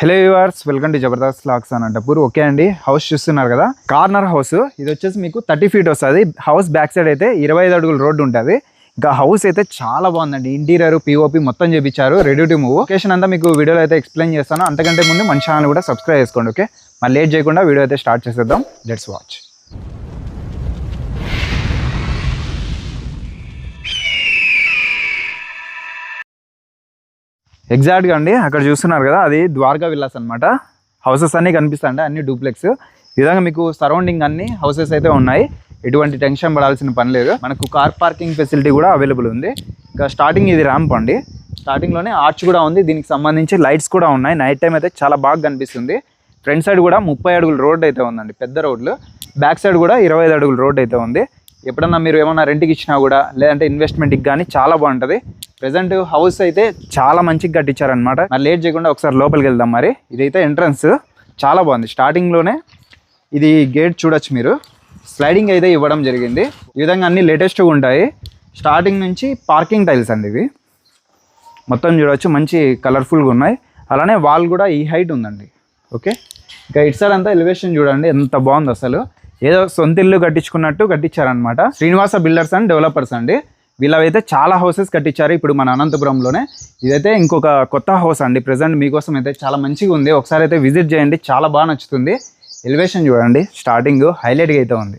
Hello yours welcome to Jabardast lakhs Anantapur okay అండి house చూస్తున్నారు కదా? కార్నర్ హౌస్ ఇది వచ్చేసి మీకు థర్టీ ఫీట్ వస్తుంది. హౌస్ బ్యాక్ సైడ్ అయితే ఇరవై ఐదు అడుగుల రోడ్డు ఉంటుంది. ఇంకా హౌస్ అయితే చాలా బాగుందండి. ఇంటీరియర్ పిఓపి మొత్తం చేపించారు. రెడీ టు మూవ్ లొకేషన్ అంతా మీకు వీడియోలో అయితే ఎక్స్ప్లెయిన్ చేస్తాను. అంతకంటే ముందు మన ఛానల్ కూడా సబ్స్క్రైబ్ చేసుకోండి ఓకే? మరి లేట్ చేయకుండా వీడియో అయితే స్టార్ట్ చేసేద్దాం. లెట్స్ వాచ్ ఎగ్జాక్ట్గా అండి. అక్కడ చూస్తున్నారు కదా అది ద్వారకా విల్లాస్ అనమాట హౌసెస్ అన్నీ కనిపిస్తాయండి అన్ని డూప్లెక్స్ విధంగా మీకు సరౌండింగ్ అన్ని హౌసెస్ అయితే ఉన్నాయి. ఎటువంటి టెన్షన్ పడాల్సిన పని లేదు. మనకు కార్ పార్కింగ్ ఫెసిలిటీ కూడా అవైలబుల్ ఉంది. ఇంకా స్టార్టింగ్ ఇది ర్యాంప్ అండి. స్టార్టింగ్లోనే ఆర్చ్ కూడా ఉంది. దీనికి సంబంధించి లైట్స్ కూడా ఉన్నాయి. నైట్ టైం అయితే చాలా బాగా కనిపిస్తుంది. ఫ్రంట్ సైడ్ కూడా ముప్పై అడుగుల రోడ్ అయితే ఉందండి పెద్ద రోడ్లు. బ్యాక్ సైడ్ కూడా ఇరవై ఐదు అడుగుల రోడ్ అయితే ఉంది. ఎప్పుడన్నా మీరు ఏమైనా రెంట్కి ఇచ్చినా కూడా లేదంటే ఇన్వెస్ట్మెంట్కి కానీ చాలా బాగుంటుంది. ప్రెసెంట్ హౌస్ అయితే చాలా మంచిగా కట్టించారనమాట మరి లేట్ చేయకుండా ఒకసారి లోపలికి వెళ్దాం మరి. ఇదైతే ఎంట్రన్స్ చాలా బాగుంది. స్టార్టింగ్లోనే ఇది గేట్ చూడొచ్చు మీరు. స్లైడింగ్ అయితే ఇవ్వడం జరిగింది. ఈ విధంగా అన్ని లేటెస్ట్గా ఉంటాయి. స్టార్టింగ్ నుంచి పార్కింగ్ టైల్స్ అండి ఇవి. మొత్తం చూడొచ్చు. మంచి కలర్ఫుల్గా ఉన్నాయి. అలానే వాల్ కూడా ఈ హైట్ ఉందండి. ఓకే ఇంకా ఇటు సైడ్ అంతా ఎలివేషన్ చూడండి. ఎంత బాగుంది అసలు. ఏదో సొంత ఇల్లు కట్టించుకున్నట్టు కట్టించారనమాట శ్రీనివాస బిల్డర్స్ అండ్ డెవలపర్స్ అండి. వీళ్ళవైతే చాలా హౌసెస్ కట్టించారు. ఇప్పుడు మన అనంతపురంలోనే. ఇదైతే ఇంకొక కొత్త హౌస్ అండి. ప్రజెంట్ మీకోసం అయితే చాలా మంచిగా ఉంది. ఒకసారి అయితే విజిట్ చేయండి. చాలా బాగా నచ్చుతుంది. ఎలివేషన్ చూడండి. స్టార్టింగ్ హైలైట్గా అయితే ఉంది.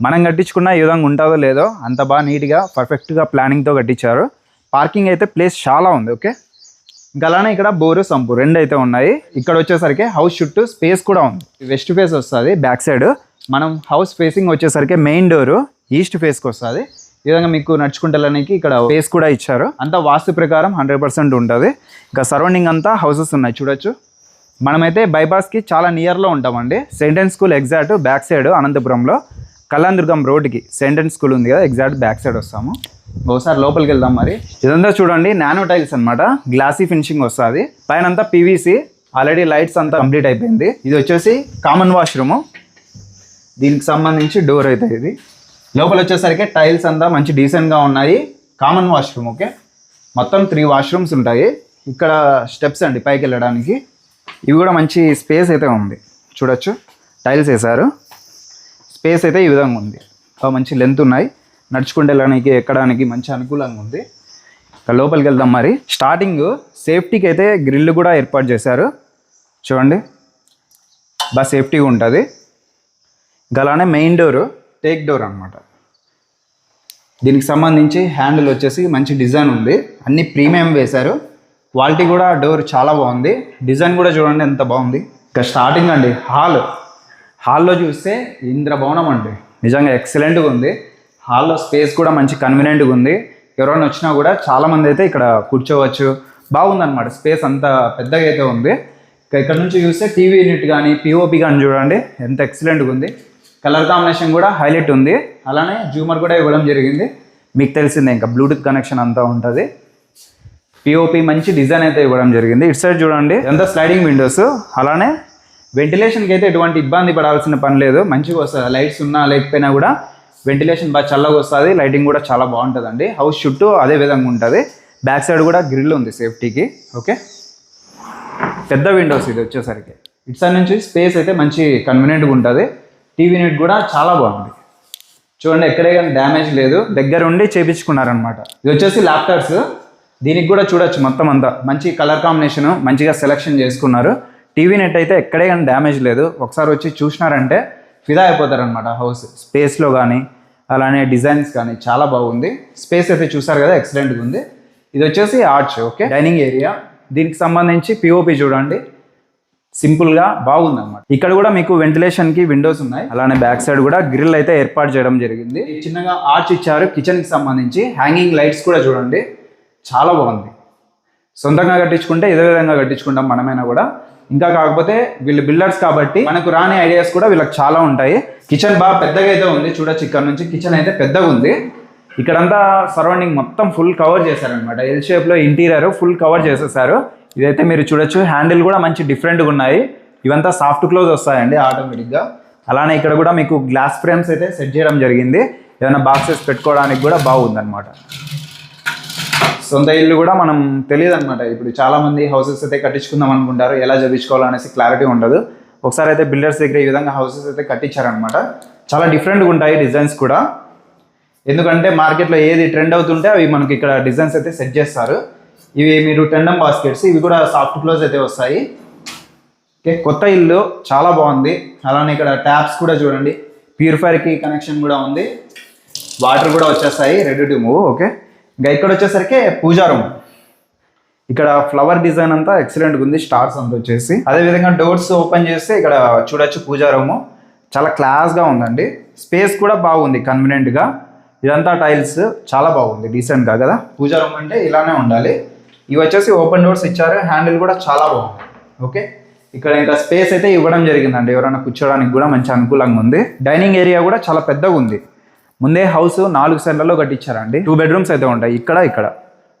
మనం కట్టించుకున్న ఈ విధంగా ఉంటుందో లేదో అంత బాగా నీట్గా పర్ఫెక్ట్గా ప్లానింగ్తో కట్టించారు. పార్కింగ్ అయితే ప్లేస్ చాలా ఉంది ఓకే ఇంకా అలానే ఇక్కడ బోరు సంపు రెండు అయితే ఉన్నాయి. ఇక్కడ వచ్చేసరికి హౌస్ చుట్టూ స్పేస్ కూడా ఉంది. వెస్ట్ ఫేస్ వస్తుంది బ్యాక్ సైడ్ మనం హౌస్ ఫేసింగ్ వచ్చేసరికి మెయిన్ డోరు ఈస్ట్ ఫేస్కి వస్తుంది. ఈ విధంగా మీకు నడుచుకుంటానికి ఇక్కడ ప్లేస్ కూడా ఇచ్చారు. అంతా వాస్తు ప్రకారం హండ్రెడ్ పర్సెంట్ ఉంటుంది. ఇంకా సరౌండింగ్ అంతా హౌసెస్ ఉన్నాయి చూడొచ్చు. మనమైతే బైపాస్కి చాలా నియర్లో ఉంటామండి. సెంటెన్స్ స్కూల్ ఎగ్జాక్ట్ బ్యాక్ సైడ్ అనంతపురంలో. కళ్యాణదుర్గం రోడ్కి సెంటెన్స్ స్కూల్ ఉంది కదా ఎగ్జాక్ట్ బ్యాక్ సైడ్ వస్తాము. ఒకసారి లోపలికి వెళ్దాం మరి. ఇదంతా చూడండి నానో టైల్స్ అనమాట గ్లాసీ ఫినిషింగ్ వస్తుంది. పైన అంతా పీవీసీ ఆల్రెడీ లైట్స్ అంతా కంప్లీట్ అయిపోయింది. ఇది వచ్చేసి కామన్ వాష్రూము దీనికి సంబంధించి డోర్ అయితే ఇది. లోపల వచ్చేసరికి టైల్స్ అంతా మంచి డీసెంట్గా ఉన్నాయి. కామన్ వాష్రూమ్ ఓకే మొత్తం త్రీ వాష్రూమ్స్ ఉంటాయి. ఇక్కడ స్టెప్స్ అండి పైకి వెళ్ళడానికి. ఇవి కూడా మంచి స్పేస్ అయితే ఉంది. చూడొచ్చు. టైల్స్ వేశారు. స్పేస్ అయితే ఈ విధంగా ఉంది. ఇంకా మంచి లెంత్ ఉన్నాయి. నడుచుకుంటూ వెళ్ళడానికి ఎక్కడానికి మంచి అనుకూలంగా ఉంది. ఇక లోపలికి వెళ్దాం మరి. స్టార్టింగ్ సేఫ్టీకి అయితే గ్రిల్ కూడా ఏర్పాటు చేశారు. చూడండి. బాగా సేఫ్టీగా ఉంటుంది. ఇంకా అలానే మెయిన్ డోరు టేక్ డోర్ అనమాట దీనికి సంబంధించి హ్యాండిల్ వచ్చేసి మంచి డిజైన్ ఉంది. అన్ని ప్రీమియం వేశారు. క్వాలిటీ కూడా డోర్ చాలా బాగుంది. డిజైన్ కూడా చూడండి ఎంత బాగుంది. ఇంకా స్టార్టింగ్ అండి హాల్. హాల్లో చూస్తే ఇంద్రభవనం అండి. నిజంగా ఎక్సలెంట్గా ఉంది. హాల్లో స్పేస్ కూడా మంచి కన్వీనియంట్గా ఉంది. ఎవరైనా వచ్చినా కూడా చాలామంది అయితే ఇక్కడ కూర్చోవచ్చు. బాగుందన్నమాట. స్పేస్ అంత పెద్దగా అయితే ఉంది. ఇక ఇక్కడ నుంచి చూస్తే టీవీ యూనిట్ కానీ పిఓపి కానీ చూడండి ఎంత ఎక్సలెంట్గా ఉంది. కలర్ కాంబినేషన్ కూడా హైలైట్ ఉంది. అలానే జూమర్ కూడా ఇవ్వడం జరిగింది. మీకు తెలిసిందే ఇంకా బ్లూటూత్ కనెక్షన్ అంతా ఉంటుంది. పిఓపి మంచి డిజైన్ అయితే ఇవ్వడం జరిగింది. ఇటు సైడ్ చూడండి. ఎంత స్లైడింగ్ విండోస్ అలానే వెంటిలేషన్కి అయితే ఎటువంటి ఇబ్బంది పడాల్సిన పని లేదు. మంచిగా వస్తుంది. లైట్స్ ఉన్నా లేకపోయినా కూడా వెంటిలేషన్ బాగా చల్లగా వస్తుంది. లైటింగ్ కూడా చాలా బాగుంటుందండి. హౌస్ చుట్టూ అదే విధంగా ఉంటుంది. బ్యాక్ సైడ్ కూడా గ్రిల్ ఉంది సేఫ్టీకి ఓకే పెద్ద విండోస్ ఇది వచ్చేసరికి. ఇటు సైడ్ నుంచి స్పేస్ అయితే మంచి కన్వీనియంట్గా ఉంటుంది. టీవీ నెట్ కూడా చాలా బాగుంది. చూడండి ఎక్కడే కానీ డ్యామేజ్ లేదు. దగ్గర ఉండి చేయించుకున్నారనమాట ఇది వచ్చేసి ల్యాప్టాప్స్ దీనికి కూడా చూడొచ్చు మొత్తం అంతా. మంచి కలర్ కాంబినేషన్ మంచిగా సెలెక్షన్ చేసుకున్నారు. టీవీ నెట్ అయితే ఎక్కడే కానీ డ్యామేజ్ లేదు. ఒకసారి వచ్చి చూసినారంటే ఫిదా అయిపోతారనమాట హౌస్ స్పేస్లో కానీ అలానే డిజైన్స్ కానీ చాలా బాగుంది. స్పేస్ అయితే చూసారు కదా ఎక్సలెంట్గా ఉంది. ఇది వచ్చేసి ఆర్చ్ ఓకే డైనింగ్ ఏరియా దీనికి సంబంధించి పిఓపి చూడండి. సింపుల్గా బాగుంది అనమాట ఇక్కడ కూడా మీకు వెంటిలేషన్కి విండోస్ ఉన్నాయి. అలానే బ్యాక్ సైడ్ కూడా గ్రిల్ అయితే ఏర్పాటు చేయడం జరిగింది. చిన్నగా ఆర్చ్ ఇచ్చారు. కిచెన్కి సంబంధించి హ్యాంగింగ్ లైట్స్ కూడా చూడండి. చాలా బాగుంది. సొంతంగా కట్టించుకుంటే ఇదే విధంగా కట్టించుకుంటాం మనమైనా కూడా. ఇంకా కాకపోతే వీళ్ళు బిల్డర్స్ కాబట్టి మనకు రాని ఐడియాస్ కూడా వీళ్ళకి చాలా ఉంటాయి. కిచెన్ బాగా పెద్దగా అయితే ఉంది. చూడొచ్చు ఇక్కడ నుంచి కిచెన్ అయితే పెద్దగా ఉంది. ఇక్కడంతా సరౌండింగ్ మొత్తం ఫుల్ కవర్ చేశారనమాట ఎల్ షేప్లో ఇంటీరియర్ ఫుల్ కవర్ చేసేసారు. ఇదైతే మీరు చూడొచ్చు. హ్యాండిల్ కూడా మంచి డిఫరెంట్గా ఉన్నాయి. ఇవంతా సాఫ్ట్ క్లోజ్ వస్తాయండి ఆటోమేటిక్గా అలానే ఇక్కడ కూడా మీకు గ్లాస్ ఫ్రేమ్స్ అయితే సెట్ చేయడం జరిగింది. ఏదైనా బాక్సెస్ పెట్టుకోవడానికి కూడా బాగుందన్నమాట. సొంత ఇల్లు కూడా మనం తెలియదు అనమాట ఇప్పుడు చాలామంది హౌసెస్ అయితే కట్టించుకుందాం అనుకుంటారు. ఎలా చేపించుకోవాలో క్లారిటీ ఉండదు. ఒకసారి అయితే బిల్డర్స్ దగ్గర ఈ విధంగా హౌసెస్ అయితే కట్టించారనమాట చాలా డిఫరెంట్గా ఉంటాయి డిజైన్స్ కూడా. ఎందుకంటే మార్కెట్లో ఏది ట్రెండ్ అవుతుంటే అవి మనకి ఇక్కడ డిజైన్స్ అయితే సెట్ చేస్తారు. ఇవి మీరు టెండమ్ బాస్కెట్స్ ఇవి కూడా సాఫ్ట్ క్లోజ్ అయితే వస్తాయి. ఓకే కొత్త ఇల్లు చాలా బాగుంది. అలానే ఇక్కడ ట్యాప్స్ కూడా చూడండి. ప్యూరిఫైర్కి కనెక్షన్ కూడా ఉంది. వాటర్ కూడా వచ్చేస్తాయి రెడీ టు మూవ్ ఓకే. ఇంకా ఇక్కడ వచ్చేసరికి పూజా రూమ్ ఇక్కడ ఫ్లవర్ డిజైన్ అంతా ఎక్సలెంట్గా ఉంది స్టార్స్ అంతా వచ్చేసి. అదే విధంగా డోర్స్ ఓపెన్ చేస్తే ఇక్కడ చూడొచ్చు పూజా రూము చాలా క్లాస్గా ఉందండి. స్పేస్ కూడా బాగుంది కన్వీనియంట్గా ఇదంతా టైల్స్ చాలా బాగుంది డీసెంట్గా కదా. పూజా రూమ్ అంటే ఇలానే ఉండాలి. ఇవి వచ్చేసి ఓపెన్ డోర్స్ ఇచ్చారు. హ్యాండిల్ కూడా చాలా బాగుంది. ఓకే ఇక్కడ ఇంకా స్పేస్ అయితే ఇవ్వడం జరిగిందండి. ఎవరైనా కూర్చోడానికి కూడా మంచి అనుకూలంగా ఉంది. డైనింగ్ ఏరియా కూడా చాలా పెద్దగా ఉంది. ముందే హౌస్ నాలుగు సైడ్లలో కట్టించారండి. టూ బెడ్రూమ్స్ అయితే ఉంటాయి. ఇక్కడ ఇక్కడ.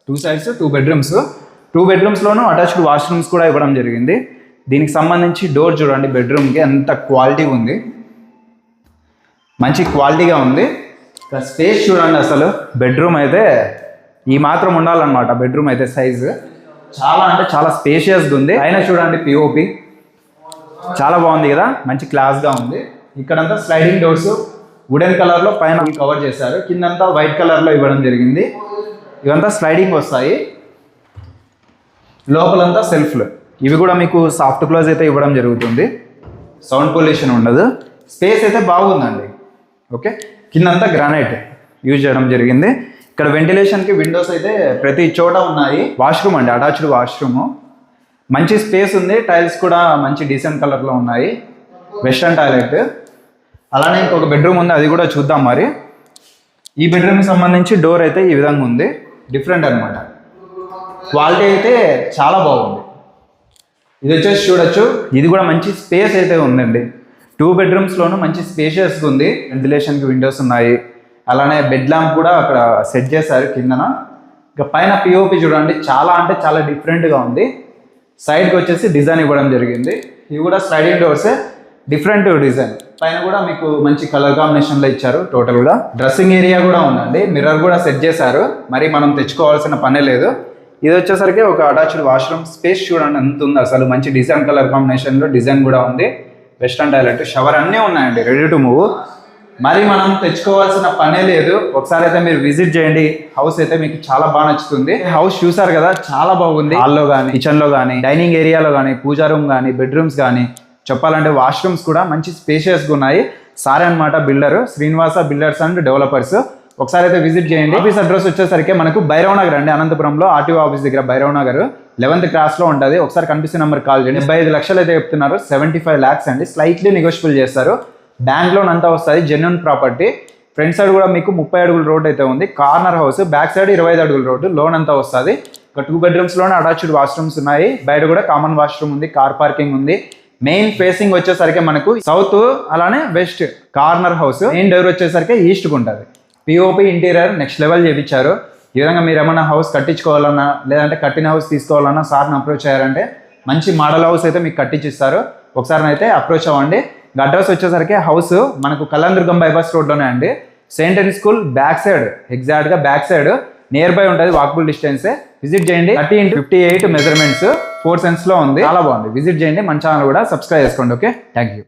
Two sides two bedrooms two బెడ్రూమ్స్లోనూ attached washrooms కూడా ఇవ్వడం జరిగింది. దీనికి సంబంధించి డోర్ చూడండి. బెడ్రూమ్కి ఎంత క్వాలిటీ ఉంది. మంచి క్వాలిటీగా ఉంది. ఇంకా స్పేస్ చూడండి అసలు. బెడ్రూమ్ అయితే ఈ మాత్రం ఉండాలన్నమాట బెడ్రూమ్ అయితే సైజు చాలా అంటే చాలా స్పేషియస్గా ఉంది. అయినా చూడండి పిఓపి చాలా బాగుంది కదా మంచి క్లాస్గా ఉంది. ఇక్కడంతా స్లైడింగ్ డోర్స్ వుడెన్ కలర్లో పైన కవర్ చేశారు. కిందంతా వైట్ కలర్లో ఇవ్వడం జరిగింది. ఇవంతా స్లైడింగ్ వస్తాయి. లోపలంతా సెల్ఫ్లు ఇవి కూడా మీకు సాఫ్ట్ క్లోజ్ అయితే ఇవ్వడం జరుగుతుంది. సౌండ్ పొల్యూషన్ ఉండదు. స్పేస్ అయితే బాగుందండి. ఓకే కిందంతా గ్రానైట్ యూజ్ చేయడం జరిగింది. ఇక్కడ వెంటిలేషన్కి విండోస్ అయితే ప్రతి చోట ఉన్నాయి. వాష్రూమ్ అండి అటాచ్డ్ వాష్రూమ్ మంచి స్పేస్ ఉంది టైల్స్ కూడా మంచి డీసెంట్ కలర్లో ఉన్నాయి. వెస్ట్రన్ టాయిలెట్ అలానే ఇంకొక బెడ్రూమ్ ఉంది అది కూడా చూద్దాం మరి. ఈ బెడ్రూమ్కి సంబంధించి డోర్ అయితే ఈ విధంగా ఉంది. డిఫరెంట్ అన్నమాట. క్వాలిటీ అయితే చాలా బాగుంది. ఇది వచ్చేసి చూడొచ్చు. ఇది కూడా మంచి స్పేస్ అయితే ఉందండి. టూ బెడ్రూమ్స్లోనూ మంచి స్పేషియస్గా ఉంది. వెంటిలేషన్కి విండోస్ ఉన్నాయి. అలానే బెడ్ ల్యాంప్ కూడా అక్కడ సెట్ చేశారు కిందన. ఇక పైన పిఓపి చూడండి చాలా అంటే చాలా డిఫరెంట్గా ఉంది. సైడ్కి వచ్చేసి డిజైన్ ఇవ్వడం జరిగింది. ఇవి కూడా స్లైడింగ్ డోర్సే డిఫరెంట్ డిజైన్ పైన కూడా మీకు మంచి కలర్ కాంబినేషన్లో ఇచ్చారు టోటల్గా డ్రెస్సింగ్ ఏరియా కూడా ఉందండి. మిర్రర్ కూడా సెట్ చేశారు. మరి మనం తెచ్చుకోవాల్సిన పనే లేదు. ఇది వచ్చేసరికి ఒక అటాచ్డ్ వాష్రూమ్ స్పేస్ చూడండి ఎంత ఉంది. అసలు మంచి డిజైన్ కలర్ కాంబినేషన్లో డిజైన్ కూడా ఉంది. వెస్టర్న్ టాయిలెట్ షవర్ అన్నీ ఉన్నాయండి. రెడీ టు మూవ్ మరి మనం తెచ్చుకోవాల్సిన పనే లేదు. ఒకసారి అయితే మీరు విజిట్ చేయండి. హౌస్ అయితే మీకు చాలా బాగా నచ్చుతుంది. హౌస్ చూసారు కదా చాలా బాగుంది. హాల్లో కానీ కిచెన్లో కానీ డైనింగ్ ఏరియాలో కానీ పూజా రూమ్ కానీ బెడ్రూమ్స్ కానీ చెప్పాలంటే వాష్రూమ్స్ కూడా మంచి స్పేషియస్గా ఉన్నాయి. సారే అన్నమాట builder Srinivasa builders and developers ఒకసారి అయితే విజిట్ చేయండి. ఆఫీస్ అడ్రస్ వచ్చేసరికి మనకు భైరవ్ నగర్ అండి. అనంతపురంలో ఆర్టీఓ ఆఫీస్ దగ్గర భైరవ్ నగర్. లెవెన్త్ క్లాస్లో ఉంటుంది. ఒకసారి కనిపిస్తే నెంబర్ కాల్ చేయండి. డెబ్బై ఐదు లక్షలు అయితే చెప్తున్నారు. సెవెంటీ ఫైవ్ ల్యాక్స్ అండి. స్లైట్లీ నెగోషియబుల్ చేస్తారు. బ్యాంక్ లోన్ అంతా వస్తుంది జెన్యున్ ప్రాపర్టీ ఫ్రంట్ సైడ్ కూడా మీకు ముప్పై అడుగుల రోడ్ అయితే ఉంది. కార్నర్ హౌస్ బ్యాక్ సైడ్ ఇరవై ఐదు అడుగుల రోడ్డు లోన్ అంతా వస్తుంది. ఒక టూ బెడ్రూమ్స్లోనే అటాచ్డ్ వాష్రూమ్స్ ఉన్నాయి. బయట కూడా కామన్ వాష్రూమ్ ఉంది కార్ పార్కింగ్ ఉంది. మెయిన్ ఫేసింగ్ వచ్చేసరికి మనకు సౌత్ అలానే west corner house main door వచ్చేసరికి ఈస్ట్కి ఉంటుంది. పిఓపి ఇంటీరియర్ నెక్స్ట్ లెవెల్ చేపించారు. ఈ విధంగా మీరు ఏమైనా హౌస్ కట్టించుకోవాలన్నా లేదంటే కట్టిన హౌస్ తీసుకోవాలన్నా సార్ని అప్రోచ్ అయ్యారంటే మంచి మోడల్ హౌస్ అయితే మీకు కట్టించిస్తారు. ఒకసారి అయితే అప్రోచ్ అవ్వండి. అడ్రస్ వచ్చేసరికి హౌస్ మనకు కళ్యాణదుర్గం బైపాస్ రోడ్లోనే అండి. Saint and school back side ఎగ్జాక్ట్గా బ్యాక్ సైడ్ నియర్ బై ఉంటుంది వాకబుల్ డిస్టెన్సే విజిట్ చేయండి. Thirty into fifty eight measurements four సెన్స్లో ఉంది. చాలా బాగుంది. విజిట్ చేయండి. మన ఛానల్ కూడా సబ్స్క్రైబ్ చేసుకోండి ఓకే థ్యాంక్ యూ